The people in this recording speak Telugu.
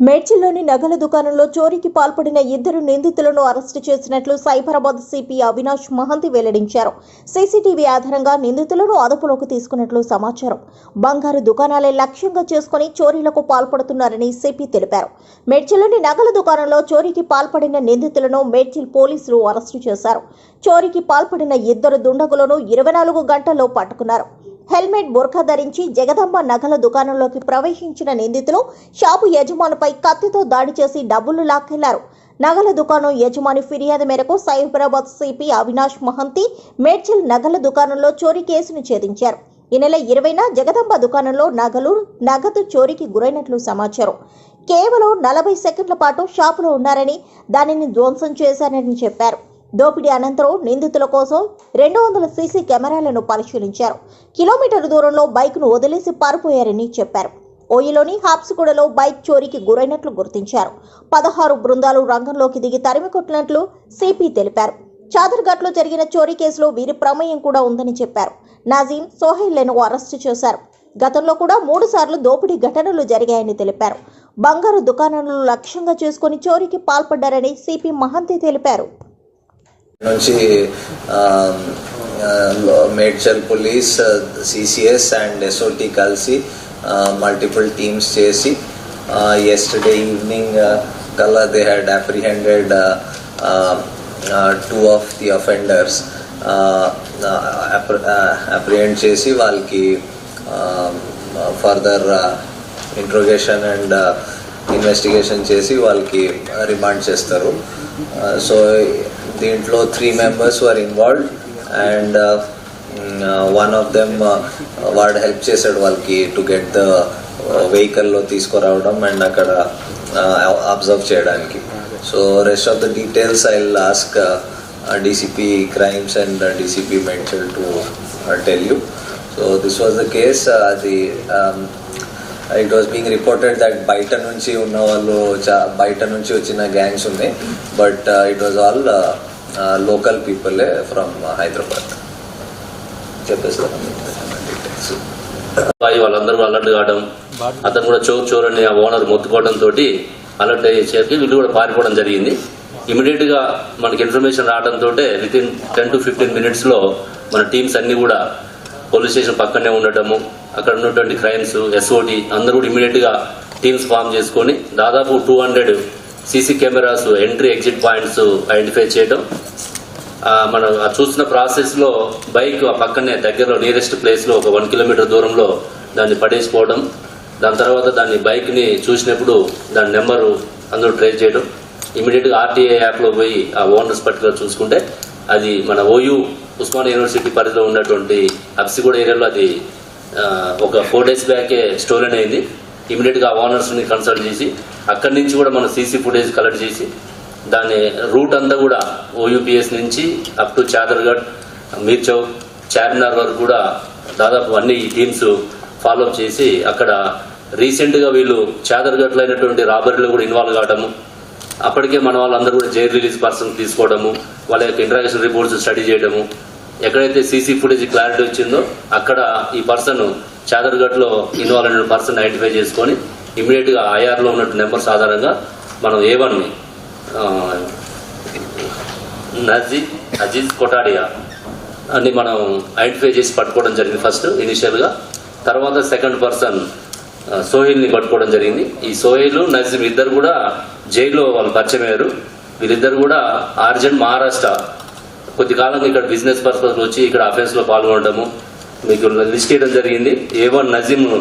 మేడ్చల్లోని నగల దుకాణంలో చోరీకి పాల్పడిన ఇద్దరు నిందితులను అరెస్టు చేసినట్లు సైబరాబాద్ సిపి అవినాష్ మహంతి వెల్లడించారు. సీసీటీవీ ఆధారంగా నిందితులను అదుపులోకి తీసుకున్నట్లు సమాచారం. బంగారు దుకాణాలే లక్ష్యంగా చేసుకుని చోరీలకు పాల్పడుతున్నారని సిపి తెలిపారు. మేడ్చల్లోని నగల దుకాణంలో చోరీకి పాల్పడిన నిందితులను మేడ్చల్ పోలీసులు అరెస్టు చేశారు. చోరీకి పాల్పడిన ఇద్దరు దుండగులను ఇరవై నాలుగు గంటల్లో పట్టుకున్నారు. హెల్మెట్ బుర్ఖా ధరించి జగదంబ నగల దుకాణంలోకి ప్రవేశించిన నిందితులు షాపు యజమానుపై కత్తితో దాడి చేసి డబ్బులు లాక్కెళ్ళారు. నగల దుకాణం యజమాని ఫిర్యాదు మేరకు సైబరాబాద్ సిపి అవినాష్ మహంతి మేడ్చల్ నగల దుకాణంలో చోరీ కేసును ఛేదించారు. ఈ నెల ఇరవైన జగదంబ దుకాణంలో నగలు నగదు చోరీకి గురైనట్లు సమాచారం. కేవలం నలభై సెకండ్ల పాటు షాపులో ఉన్నారని దానిని ధ్వంసం చేశారని చెప్పారు. దోపిడీ అనంతరం నిందితుల కోసం రెండు వందల సీసీ కెమెరాలను పరిశీలించారు. కిలోమీటర్ దూరంలో బైక్ను వదిలేసి పారిపోయారని చెప్పారు. ఓయిలోని హాప్సిగూడలో బైక్ చోరీకి గురైనట్లు గుర్తించారు. పదహారు బృందాలు రంగంలోకి దిగి తరిమి కొట్టినట్లు సిపి తెలిపారు. చాదర్ఘట్లో జరిగిన చోరీ కేసులో వీరి ప్రమేయం కూడా ఉందని చెప్పారు. నాజీం సోహైల్లను అరెస్టు చేశారు. గతంలో కూడా మూడుసార్లు దోపిడీ ఘటనలు జరిగాయని తెలిపారు. బంగారు దుకాణాలను లక్ష్యంగా చేసుకుని చోరీకి పాల్పడ్డారని సిపి మహంతి తెలిపారు. నుంచి Medchal police CCS and SOT కలిసి మల్టిపుల్ టీమ్స్ చేసి ఎస్టర్డే ఈవినింగ్ కల్లా they had apprehended two of the offenders apprehend చేసి వాళ్ళకి ఫర్దర్ ఇంట్రోగేషన్ అండ్ ఇన్వెస్టిగేషన్ చేసి వాళ్ళకి రిమాండ్ చేస్తారు. సో దీంట్లో three members are involved and one of them వాడు హెల్ప్ చేశాడు వాళ్ళకి టు గెట్ ద వెహికల్లో తీసుకురావడం అండ్ అక్కడ అబ్జర్వ్ చేయడానికి. So rest of the details I'll ask DCP crimes and DCP mention to tell you so this was the case అది it was being reported that బయట నుంచి ఉన్న వాళ్ళు బయట నుంచి వచ్చిన గ్యాంగ్స్ ఉన్నాయి. But it was all local people from Hyderabad చెప్పేస్తాను. అబ్బాయి వాళ్ళందరూ అలర్ట్ కావడం అతను కూడా చోర్ చోర్ అని ఆ ఓనర్ మొత్తుకోవడం తోటి అలర్ట్ అయ్యేసరికి వీళ్ళు కూడా పారిపోవడం జరిగింది. ఇమీడియట్గా మనకి ఇన్ఫర్మేషన్ రావడంతో with in ten to fifteen మినిట్స్లో మన టీమ్స్ అన్ని కూడా పోలీస్ స్టేషన్ పక్కనే ఉండటము అక్కడ ఉన్నటువంటి క్రైమ్స్ ఎస్ఓటి అందరూ కూడా ఇమీడియట్గా టీమ్స్ ఫామ్ చేసుకొని దాదాపు two hundred CC cameras entry exit points identify చేయడం. మనం చూసిన చూస్తున్న ప్రాసెస్లో బైక్ ఆ పక్కనే దగ్గరలో నియరెస్ట్ ప్లేస్లో ఒక వన్ కిలోమీటర్ దూరంలో దాన్ని పడేసిపోవడం. దాని తర్వాత దాన్ని బైక్ని చూసినప్పుడు దాని నెంబరు అందులో ట్రేస్ చేయడం. ఇమీడియట్గా ఆర్టీఏ యాప్లో పోయి ఆ ఓనర్స్ పర్టికులర్ చూసుకుంటే అది మన ఓయూ ఉస్మాన్ యూనివర్సిటీ పరిధిలో ఉన్నటువంటి అప్సిగూడ ఏరియాలో అది ఒక ఫోర్ డేస్ బ్యాకే స్టోలన్ అయింది. ఇమీడియట్గా ఓనర్స్ని ఓనర్స్ని కన్సల్ట్ చేసి అక్కడి నుంచి కూడా మనం సీసీ ఫుటేజ్ కలెక్ట్ చేసి దాని రూట్ అంతా కూడా ఓయూపీఎస్ నుంచి అప్ టు చాదర్గఢ్ మీర్ చౌక్ చార్మినార్ వరకు కూడా దాదాపు అన్ని టీమ్స్ ఫాలో చేసి అక్కడ రీసెంట్గా వీళ్ళు చాదర్గఢ్లో అయినటువంటి రాబరీలో కూడా ఇన్వాల్వ్ కావడము అప్పటికే మన వాళ్ళందరూ కూడా జైల్ రిలీజ్ పర్సన్ తీసుకోవడము వాళ్ళ యొక్క ఇంటరాక్షన్ రిపోర్ట్స్ స్టడీ చేయడము ఎక్కడైతే సీసీ ఫుటేజ్ క్లారిటీ వచ్చిందో అక్కడ ఈ పర్సన్ చాదర్గఢ్లో ఇన్వాల్వ్ అయిన పర్సన్ ఐడెంటిఫై చేసుకొని ఇమీడియట్గా ఐఆర్లో ఉన్నట్టు నెంబర్స్ ఆధారంగా మనం ఏ వన్ నజీద్ అజీజ్ కొటాడియా అని మనం ఐడెంటిఫై చేసి పట్టుకోవడం జరిగింది ఫస్ట్ ఇనిషియల్గా తర్వాత సెకండ్ పర్సన్ సోహిల్ని పట్టుకోవడం జరిగింది. ఈ సోహిల్ నజీమ్ ఇద్దరు కూడా జైల్లో వాళ్ళు పరిచయం అయ్యారు. వీరిద్దరు కూడా ఆర్జెంట్ మహారాష్ట్ర. కొద్ది కాలంగా ఇక్కడ బిజినెస్ పర్పస్లో వచ్చి ఇక్కడ అఫెన్స్ పాల్గొనడము మీకు లిస్ట్ చేయడం జరిగింది. ఏ వన్